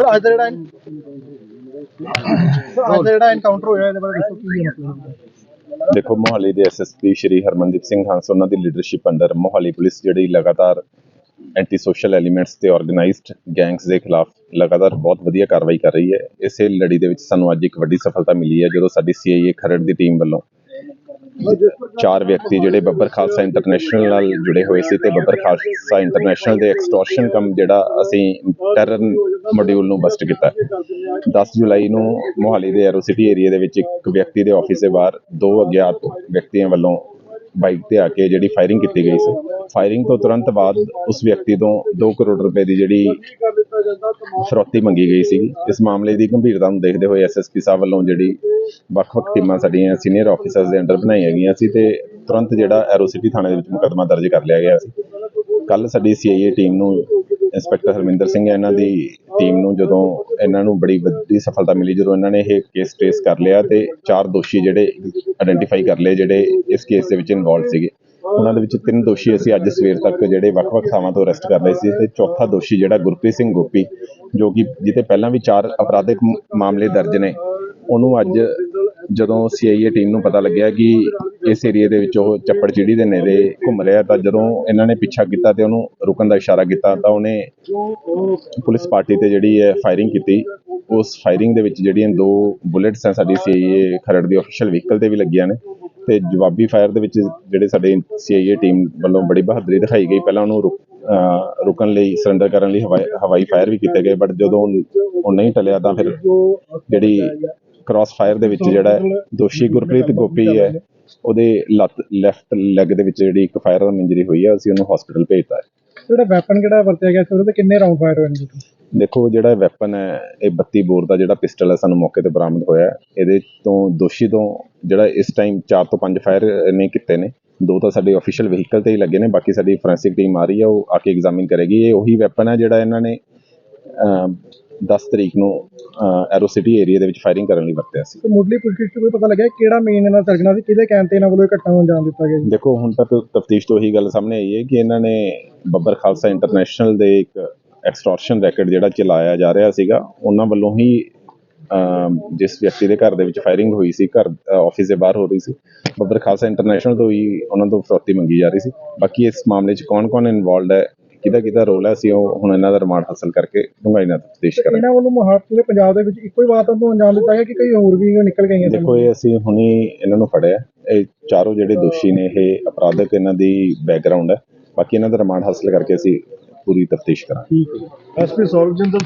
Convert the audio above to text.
Sir ਅੱਜ ਦਾ ਜਿਹੜਾ sir ਅੱਜ ਦਾ ਜਿਹੜਾ ਐਨਕਾਊਂਟਰ ਹੋਇਆ ਇਹਦੇ ਬਾਰੇ ਦੱਸੋ ਕੀ ਹੈ ਮਤਲਬ ਦੇਖੋ ਮੋਹਾਲੀ ਦੇ ਐਸਐਸਪੀ ਸ਼੍ਰੀ ਹਰਮਨਦੀਪ ਸਿੰਘ ਹੰਸ ਉਹਨਾਂ ਦੀ ਲੀਡਰਸ਼ਿਪ ਅੰਡਰ ਮੋਹਾਲੀ ਪੁਲਿਸ ਜਿਹੜੀ ਲਗਾਤਾਰ ਐਂਟੀ ਸੋਸ਼ਲ ਐਲੀਮੈਂਟਸ ਤੇ ਆਰਗੇਨਾਈਜ਼ਡ ਗੈਂਗਸ ਦੇ ਖਿਲਾਫ ਲਗਾਤਾਰ ਬਹੁਤ ਵਧੀਆ ਕਾਰਵਾਈ ਕਰ ਰਹੀ ਹੈ। ਇਸੇ ਲੜੀ ਦੇ ਵਿੱਚ ਸਾਨੂੰ ਅੱਜ ਇੱਕ ਵੱਡੀ ਸਫਲਤਾ ਮਿਲੀ ਹੈ ਜਦੋਂ ਸਾਡੀ ਸੀਆਈਏ ਖਰੜ ਦੀ ਟੀਮ ਵੱਲੋਂ ਚਾਰ ਵਿਅਕਤੀ ਜਿਹੜੇ ਬੱਬਰ ਖਾਲਸਾ ਇੰਟਰਨੈਸ਼ਨਲ ਨਾਲ ਜੁੜੇ ਹੋਏ ਸੀ ਤੇ ਬੱਬਰ ਖਾਲਸਾ ਇੰਟਰਨੈਸ਼ਨਲ ਦੇ ਐਕਸਟੋਰਸ਼ਨ ਕੰਮ ਜਿਹੜਾ ਅਸੀਂ ਟੈਰਰ ਮੋਡਿਊਲ ਨੂੰ ਬਸਟ ਕੀਤਾ। 10 ਜੁਲਾਈ ਨੂੰ ਮੋਹਾਲੀ ਦੇ ਐਰੋ ਸਿਟੀ ਏਰੀਆ ਦੇ ਵਿੱਚ ਇੱਕ ਵਿਅਕਤੀ ਦੇ ਆਫਿਸ ਦੇ ਬਾਹਰ ਦੋ ਅਗਿਆਤ ਵਿਅਕਤੀਆਂ ਵੱਲੋਂ ਬਾਈਕ ਤੇ ਆ ਕੇ ਜਿਹੜੀ ਫਾਇਰਿੰਗ ਕੀਤੀ ਗਈ ਸੀ। ਫਾਇਰਿੰਗ ਤੋਂ ਤੁਰੰਤ ਬਾਅਦ ਉਸ ਵਿਅਕਤੀ ਤੋਂ 2 ਕਰੋੜ ਰੁਪਏ ਦੀ ਜਿਹੜੀ ਫਰੌਤੀ ਮੰਗੀ ਗਈ ਸੀ। ਇਸ ਮਾਮਲੇ ਦੀ ਗੰਭੀਰਤਾ ਨੂੰ ਦੇਖਦੇ ਹੋਏ ਐਸਐਸਪੀ ਸਾਹਿਬ ਵੱਲੋਂ ਜਿਹੜੀ ਵੱਖ-ਵੱਖ ਟੀਮਾਂ ਸਾਡੀਆਂ ਸੀਨੀਅਰ ਆਫੀਸਰਸ ਦੇ ਅੰਡਰ ਬਣਾਈਆਂ ਗਈਆਂ ਸੀ ਤੇ ਤੁਰੰਤ ਜਿਹੜਾ ਐਰੋ ਥਾਣੇ ਦੇ ਵਿੱਚ ਮੁਕੱਦਮਾ ਦਰਜ ਕਰ ਲਿਆ ਗਿਆ ਸੀ। ਕੱਲ ਸਾਡੀ ਸੀਆਈਏ ਟੀਮ ਨੂੰ ਇੰਸਪੈਕਟਰ ਹਰਮਿੰਦਰ ਸਿੰਘ ਇਹਨਾਂ ਦੀ ਟੀਮ ਨੂੰ ਜਦੋਂ ਇਹਨਾਂ ਨੂੰ ਬੜੀ ਵੱਡੀ ਸਫਲਤਾ ਮਿਲੀ, ਜਦੋਂ ਇਹਨਾਂ ਨੇ ਇਹ ਕੇਸ ਟ੍ਰੇਸ ਕਰ ਲਿਆ ਤੇ ਚਾਰ ਦੋਸ਼ੀ ਜਿਹੜੇ ਆਇਡੈਂਟੀਫਾਈ ਕਰ ਲਏ, ਜਿਹੜੇ ਇਸ ਕੇਸ ਦੇ ਵਿੱਚ ਇਨਵੋਲਡ ਸੀਗੇ। ਉਹਨਾਂ ਦੇ ਵਿੱਚ ਤਿੰਨ ਦੋਸ਼ੀ ਅਸੀਂ ਅੱਜ ਸਵੇਰ ਤੱਕ ਜਿਹੜੇ ਵੱਖ-ਵੱਖ ਥਾਵਾਂ ਤੋਂ ਅਰੈਸਟ ਕਰ ਲਏ ਸੀ ਤੇ ਚੌਥਾ ਦੋਸ਼ੀ ਜਿਹੜਾ ਗੁਰਪ੍ਰੀਤ ਸਿੰਘ ਗੋਪੀ, ਜੋ ਕਿ ਜਿਹਦੇ ਪਹਿਲਾਂ ਵੀ ਚਾਰ ਅਪਰਾਧਿਕ ਮਾਮਲੇ ਦਰਜ ਨੇ, ਉਹਨੂੰ ਅੱਜ ਜਦੋਂ ਸੀਆਈਏ ਟੀਮ ਨੂੰ ਪਤਾ ਲੱਗਿਆ ਕਿ ਇਸ ਏਰੀਆ ਦੇ ਵਿੱਚ ਉਹ ਚੱਪੜ ਚਿੜੀ ਦੇ ਨੇੜੇ ਘੁੰਮ ਰਿਹਾ, ਤਾਂ ਜਦੋਂ ਇਹਨਾਂ ਨੇ ਪਿੱਛਾ ਕੀਤਾ ਤੇ ਉਹਨੂੰ ਰੁਕਣ ਦਾ ਇਸ਼ਾਰਾ ਕੀਤਾ, ਤਾਂ ਉਹਨੇ ਪੁਲਿਸ ਪਾਰਟੀ ਤੇ ਜਿਹੜੀ ਹੈ ਫਾਇਰਿੰਗ ਕੀਤੀ। ਉਸ ਫਾਇਰਿੰਗ ਦੇ ਵਿੱਚ ਜਿਹੜੀਆਂ ਦੋ ਬੁਲੇਟਸ ਹੈ ਸਾਡੀ ਸੀਆਈਏ ਖਰੜ ਦੀ ਅਫੀਸ਼ੀਅਲ ਵਹੀਕਲ ਤੇ ਵੀ ਲੱਗੀਆਂ ਨੇ। ਤੇ ਜਵਾਬੀ ਫਾਇਰ ਦੇ ਵਿੱਚ ਜਿਹੜੇ ਸਾਡੇ ਸੀਆਈਏ ਟੀਮ ਵੱਲੋਂ ਬੜੀ ਬਹਾਦਰੀ ਦਿਖਾਈ ਗਈ। ਪਹਿਲਾਂ ਉਹਨੂੰ ਰੁਕਣ ਲਈ ਸਰੈਂਡਰ ਕਰਨ ਲਈ ਹਵਾਈ ਫਾਇਰ ਵੀ ਕੀਤੇ ਗਏ ਬਟ ਜਦੋਂ ਉਹ ਨਹੀਂ ਟਲਿਆ ਤਾਂ ਫਿਰ ਜਿਹੜੀ ਕ੍ਰਾਸ ਫਾਇਰ ਦੇ ਵਿੱਚ ਜਿਹੜਾ ਦੋਸ਼ੀ ਗੁਰਪ੍ਰੀਤ ਗੋਪੀ ਹੈ ਉਹਦੇ ਲੱਤ ਲੈਫਟ ਲੈਗ ਦੇ ਵਿੱਚ ਜਿਹੜੀ ਇੱਕ ਫਾਇਰ ਇੰਜਰੀ ਹੋਈ ਹੈ ਅਸੀਂ ਉਹਨੂੰ ਹਸਪੀਟਲ ਭੇਜਤਾ ਹੈ। ਜਿਹੜਾ ਵੈਪਨ ਕਿਹੜਾ ਵਰਤਿਆ ਗਿਆ? ਸੀ ਉਹਦੇ ਤੇ ਕਿੰਨੇ ਰਾਉਂਡ ਫਾਇਰ ਹੋਏ ਨੇ ਦੇਖੋ ਜਿਹੜਾ ਵੈਪਨ ਹੈ ਇਹ 32 ਬੋਰ ਦਾ ਜਿਹੜਾ ਪਿਸਟਲ ਹੈ ਸਾਨੂੰ ਮੌਕੇ ਤੇ ਬਰਾਮਦ ਹੋਇਆ। ਇਹਦੇ ਤੋਂ ਦੋਸ਼ੀ ਤੋਂ ਜਿਹੜਾ ਇਸ ਟਾਈਮ 4 ਤੋਂ 5 ਫਾਇਰ ਨੇ ਕੀਤੇ ਨੇ। ਦੋ ਤਾਂ ਸਾਡੇ ਅਫੀਸ਼ੀਅਲ ਵਹੀਕਲ ਤੇ ਹੀ ਲੱਗੇ ਨੇ ਬਾਕੀ ਸਾਡੀ ਫੋਰੈਂਸਿਕ ਟੀਮ ਆ ਰਹੀ ਹੈ ਉਹ ਆ ਕੇ ਐਗਜ਼ਾਮਿਨ ਕਰੇਗੀ। ਇਹ ਉਹੀ ਵੈਪਨ ਹੈ ਜਿਹੜਾ ਇਹਨਾਂ ਨੇ ਅਮ, 10 ਤਰੀਕ ਨੂੰ ਐਰੋ ਸਿਟੀ ਏਰੀਆ ਦੇ ਵਿੱਚ ਫਾਇਰਿੰਗ ਕਰਨ ਲਈ ਵਰਤਿਆ ਸੀ। ਤੇ ਮੁੱਢਲੀ ਪੁੱਛਗਿੱਛ 'ਚ ਕੋਈ ਪਤਾ ਲੱਗਿਆ ਕਿਹੜਾ ਮੇਨ ਇਹਨਾਂ ਸਰਜਣਾ ਸੀ ਕਿਹਦੇ ਕਹਿਣ ਤੇ ਇਹਨਾਂ ਵੱਲੋਂ ਇਹ ਘਟਨਾ ਨੂੰ ਅੰਜਾਮ ਦਿੱਤਾ ਗਿਆ ਜੀ? ਦੇਖੋ ਹੁਣ ਤੱਕ ਤਫਤੀਸ਼ ਤੋਂ ਇਹੀ ਗੱਲ ਸਾਹਮਣੇ ਆਈ ਹੈ ਕਿ ਇਹਨਾਂ ਨੇ ਬੱਬਰ ਖਾਲਸਾ ਇੰਟਰਨੈਸ਼ਨਲ ਦੇ ਇੱਕ ਐਕਸਟੋਰਸ਼ਨ ਰੈਕਟ ਜਿਹੜਾ ਚਲਾਇਆ ਜਾ ਰਿਹਾ ਸੀਗਾ ਉਹਨਾਂ ਵੱਲੋਂ ਹੀ ਜਿਸ ਵਿਅਕਤੀ ਦੇ ਘਰ ਦੇ ਵਿੱਚ ਫਾਇਰਿੰਗ ਹੋਈ ਸੀ ਘਰ ਆਫਿਸ ਦੇ ਬਾਹਰ ਹੋ ਰਹੀ ਸੀ ਬੱਬਰ ਖਾਲਸਾ ਇੰਟਰਨੈਸ਼ਨਲ ਤੋਂ ਹੀ ਉਹਨਾਂ ਤੋਂ ਫਰੌਤੀ ਮੰਗੀ ਜਾ ਰਹੀ ਸੀ। ਬਾਕੀ ਇਸ ਮਾਮਲੇ 'ਚ ਕੌਣ-ਕੌਣ ਇਨਵੋਲਡ ਹੈ ਕਿਹਦਾ ਕਿਹਦਾ ਰੋਲ ਹੈ ਅਸੀਂ ਉਹ ਹੁਣ ਇਹਨਾਂ ਦਾ ਰਿਮਾਂਡ ਹਾਸਲ ਕਰਕੇ ਡੂੰਘਾਈ ਨਾਲ ਤਫਤੀਸ਼ ਕਰਾਂਗੇ। ਇਹਨਾਂ ਵੱਲੋਂ ਮਹਾਰਾਸ਼ਟਰ ਪੂਰੇ ਪੰਜਾਬ ਦੇ ਵਿੱਚ ਇੱਕੋ ਹੀ ਵਾਰਦਾਤ ਨੂੰ ਅੰਜਾਮ ਦਿੱਤਾ ਗਿਆ ਕਿ ਕਈ ਹੋਰ ਵੀ ਨਿਕਲ ਗਈਆਂ ਦੇਖੋ ਇਹ ਅਸੀਂ ਹੁਣੀ ਇਹਨਾਂ ਨੂੰ ਫੜਿਆ। ਇਹ ਚਾਰੋਂ ਜਿਹੜੇ ਦੋਸ਼ੀ ਨੇ ਇਹ ਅਪਰਾਧਕ ਇਹਨਾਂ ਦੀ ਬੈਕਗ੍ਰਾਉਂਡ ਹੈ। ਬਾਕੀ ਇਹਨਾਂ ਦਾ ਰਿਮਾਂਡ ਹਾਸਲ ਕਰਕੇ ਅਸੀਂ ਪੂਰੀ ਤਫਤੀਸ਼ ਕਰਾਂਗੇ। ਐਸਪੀ ਸੌਰਵਜਿੰਦਰ